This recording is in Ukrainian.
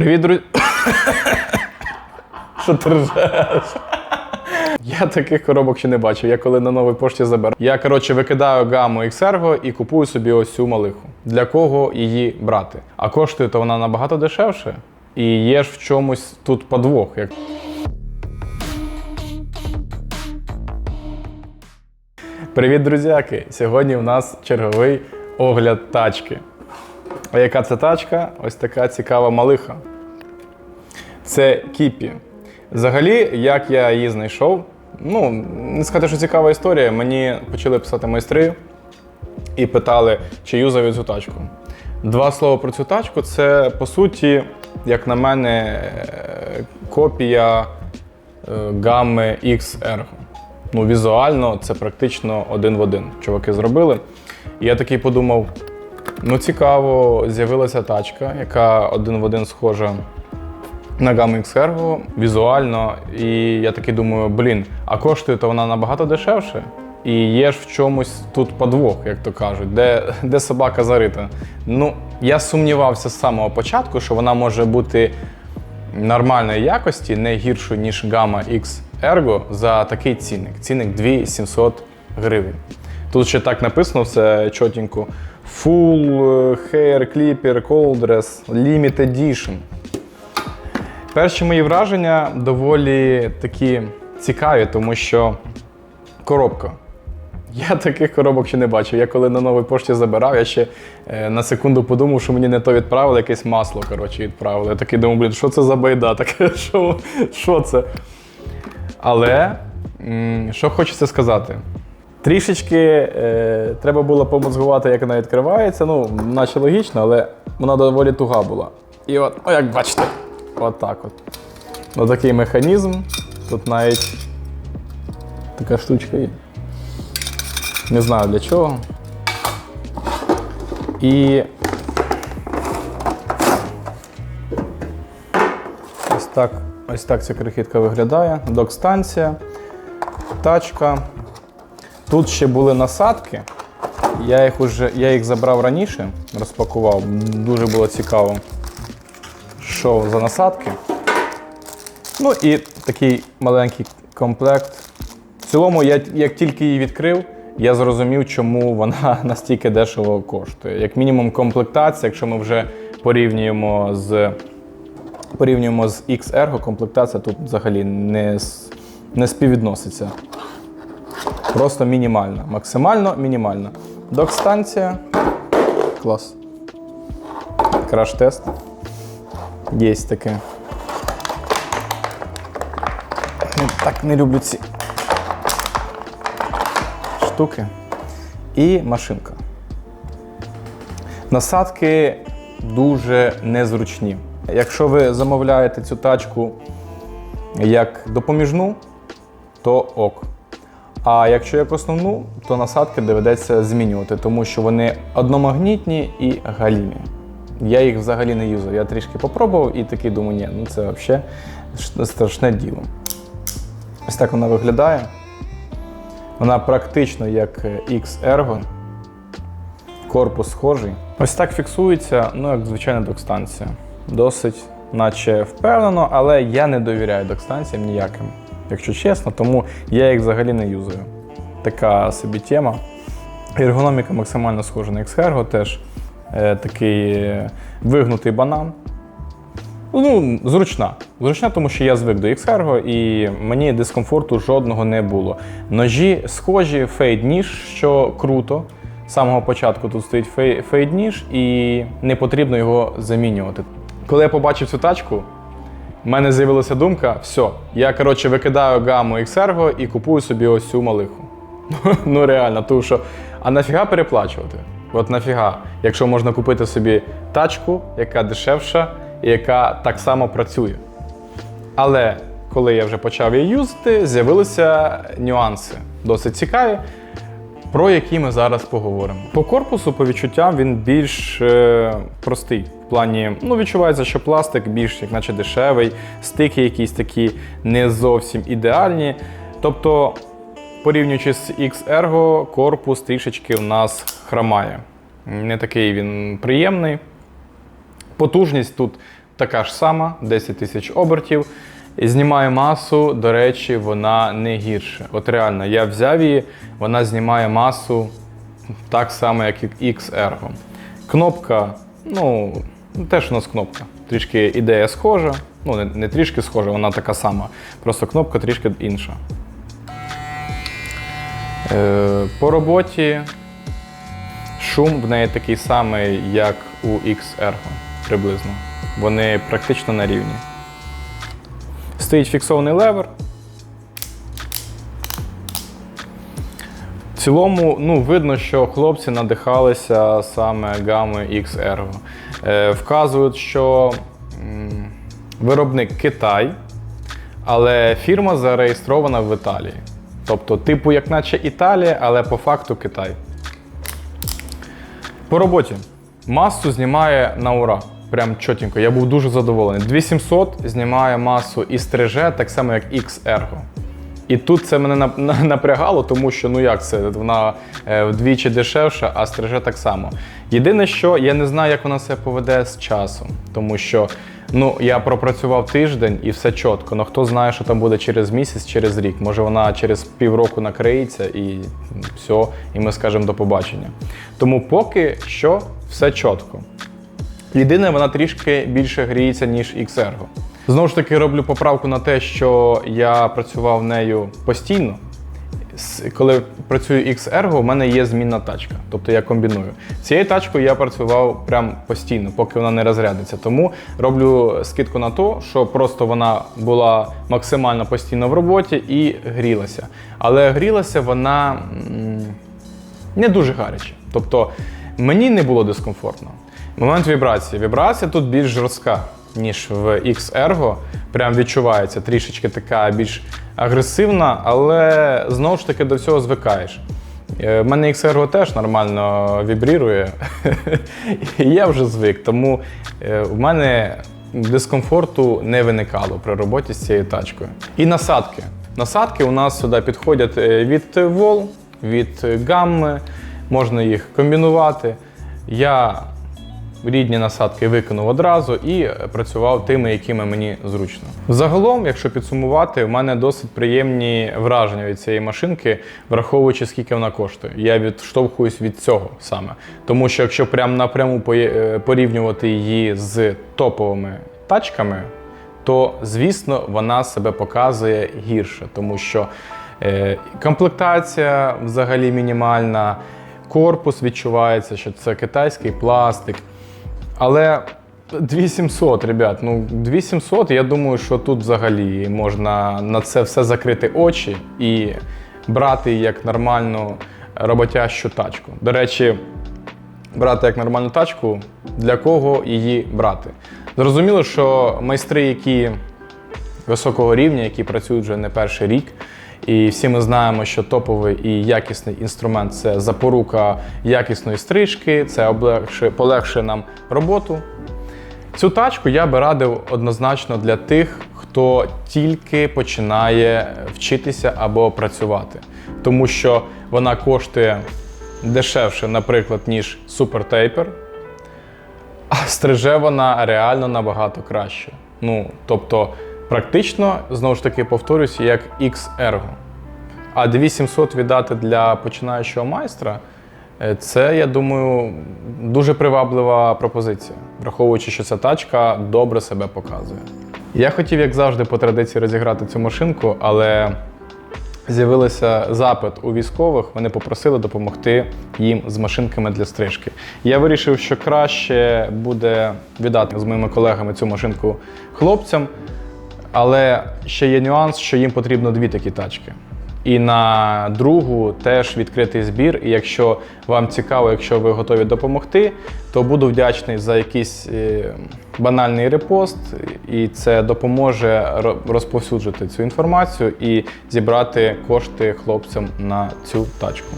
Привіт, друзі. Що ти ржеш? Я таких коробок ще не бачив. Я коли на новій пошті забираю. Я, коротше, викидаю гаму Xergo і купую собі ось цю малиху. Для кого її брати? А коштує то вона набагато дешевше. І є ж в чомусь тут подвох. Як... Привіт, друзяки! Сьогодні у нас черговий огляд тачки. А яка це тачка? Ось така цікава малиха. Це Кіпі. Взагалі, як я її знайшов, ну, не сказати, що цікава історія. Мені почали писати майстри і питали, чи юзаю цю тачку. Два слова про цю тачку це, по суті, як на мене, е, копія е, гами X Ergo. Ну, візуально це практично один в один. Чуваки зробили. І я такий подумав: ну цікаво, з'явилася тачка, яка один в один схожа на гаму X Ergo візуально. І я такий думаю, блін, а коштує то вона набагато дешевше. І є ж в чомусь тут подвох, як то кажуть, де, де собака зарита. Ну, я сумнівався з самого початку, що вона може бути нормальної якості, не гіршою, ніж Gamma X Ergo за такий цінник. Цінник 2700 гривень. Тут ще так написано все чотенько. Full Hair Clipper Cold Dress Limited Edition. Перші мої враження доволі такі цікаві, тому що коробка. Я таких коробок ще не бачив. Я коли на новій пошті забирав, я ще е, на секунду подумав, що мені не то відправили, якесь масло коротше, відправили. Я такий думав, блін, що це за байда? Таке, що, що це? Але що хочеться сказати. Трішечки е, треба було помозгувати, як вона відкривається. Ну, наче логічно, але вона доволі туга була. І от, о, як бачите, от так от. Отакий механізм. Тут навіть така штучка є. Не знаю для чого. І ось так, ось так ця крихітка виглядає. Док-станція, тачка. Тут ще були насадки. Я їх уже, я їх забрав раніше, розпакував. Дуже було цікаво, що за насадки. Ну і такий маленький комплект. В цілому, я як тільки її відкрив, я зрозумів, чому вона настільки дешево коштує. Як мінімум, комплектація, якщо ми вже порівнюємо з порівнюємо з X-Ergo, комплектація тут взагалі не, не співвідноситься. Просто мінімальна. Максимально мінімальна. Док-станція. Клас. Краш-тест. Є таке. Не- Так не люблю ці штуки. І машинка. Насадки дуже незручні. Якщо ви замовляєте цю тачку як допоміжну, то ок. А якщо як основну, то насадки доведеться змінювати, тому що вони одномагнітні і галімі. Я їх взагалі не юзав. Я трішки попробував і такий думаю, ні, ну це взагалі страшне діло. Ось так вона виглядає. Вона практично як X-Ergo. Корпус схожий. Ось так фіксується, ну, як звичайна док-станція. Досить, наче впевнено, але я не довіряю док-станціям ніяким, якщо чесно, тому я їх взагалі не юзаю. Така собі тема. Ергономіка максимально схожа на X-Ergo, теж е, такий е, вигнутий банан. Ну, зручна. Зручна, тому що я звик до Xergo і мені дискомфорту жодного не було. Ножі схожі, фейд ніж, що круто. З самого початку тут стоїть фей- фейд ніж і не потрібно його замінювати. Коли я побачив цю тачку, в мене з'явилася думка: все, я коротше викидаю гаму Xergo і купую собі ось цю малиху. ну реально, тому що. А нафіга переплачувати? От нафіга, якщо можна купити собі тачку, яка дешевша і яка так само працює. Але коли я вже почав її юзати, з'явилися нюанси досить цікаві, про які ми зараз поговоримо. По корпусу, по відчуттям, він більш е, простий. В плані, ну, відчувається, що пластик більш, як наче дешевий, стики якісь такі не зовсім ідеальні. Тобто, порівнюючи з X-Ergo, корпус трішечки у нас хромає. Не такий він приємний. Потужність тут така ж сама, 10 тисяч обертів. Знімає масу, до речі, вона не гірше. От реально, я взяв її, вона знімає масу так само, як і X-Ergo. Кнопка, ну, теж у нас кнопка. Трішки ідея схожа. Ну, не, не трішки схожа, вона така сама. Просто кнопка трішки інша. Е, по роботі шум в неї такий самий, як у X-Ergo приблизно. Вони практично на рівні. Стоїть фіксований левер. В цілому, ну, видно, що хлопці надихалися саме гами X-Ergo. Е, вказують, що виробник Китай, але фірма зареєстрована в Італії. Тобто, типу, як наче Італія, але по факту Китай. По роботі. Масу знімає на ура. Прям чотенько. Я був дуже задоволений. 2700 знімає масу і стриже, так само, як X-Ergo. І тут це мене напрягало, тому що ну як це, вона е, вдвічі дешевша, а стриже так само. Єдине, що я не знаю, як вона себе поведе з часом, тому що ну, я пропрацював тиждень і все чітко. Ну хто знає, що там буде через місяць, через рік. Може вона через півроку накриється і все, і ми скажемо до побачення. Тому поки що все чітко. Єдине, вона трішки більше гріється, ніж Xergo. Знову ж таки, роблю поправку на те, що я працював нею постійно. Коли працюю Xergo, у мене є змінна тачка, тобто я комбіную. Цією тачкою я працював прям постійно, поки вона не розрядиться. Тому роблю скидку на те, що просто вона була максимально постійно в роботі і грілася. Але грілася вона не дуже гаряче. Тобто мені не було дискомфортно. Момент вібрації. Вібрація тут більш жорстка, ніж в X-Ergo. Прям відчувається трішечки така більш агресивна, але знову ж таки до всього звикаєш. Е, В мене X-Ergo теж нормально вібрірує, і я вже звик. Тому е, в мене дискомфорту не виникало при роботі з цією тачкою. І насадки. Насадки у нас сюди підходять е, від вол, від гамми, можна їх комбінувати. Я рідні насадки викинув одразу і працював тими, якими мені зручно. Загалом, якщо підсумувати, в мене досить приємні враження від цієї машинки, враховуючи скільки вона коштує. Я відштовхуюсь від цього саме. Тому що якщо прям напряму е, порівнювати її з топовими тачками, то звісно вона себе показує гірше, тому що е, комплектація взагалі мінімальна, корпус відчувається, що це китайський пластик. Але 2700, ребят, ну 2700, я думаю, що тут взагалі можна на це все закрити очі і брати як нормальну роботящу тачку. До речі, брати як нормальну тачку, для кого її брати? Зрозуміло, що майстри, які високого рівня, які працюють вже не перший рік. І всі ми знаємо, що топовий і якісний інструмент це запорука якісної стрижки, це полегшує нам роботу. Цю тачку я би радив однозначно для тих, хто тільки починає вчитися або працювати, тому що вона коштує дешевше, наприклад, ніж Taper, а стриже вона реально набагато краще. Ну, тобто, практично, знову ж таки, повторюся, як X-Ergo. А 2700 віддати для починаючого майстра е, це, я думаю, дуже приваблива пропозиція, враховуючи, що ця тачка добре себе показує. Я хотів, як завжди, по традиції розіграти цю машинку, але з'явився запит у військових, вони попросили допомогти їм з машинками для стрижки. Я вирішив, що краще буде віддати з моїми колегами цю машинку хлопцям, але ще є нюанс, що їм потрібно дві такі тачки. І на другу теж відкритий збір. І якщо вам цікаво, якщо ви готові допомогти, то буду вдячний за якийсь е, банальний репост, і це допоможе ро- розповсюджити цю інформацію і зібрати кошти хлопцям на цю тачку.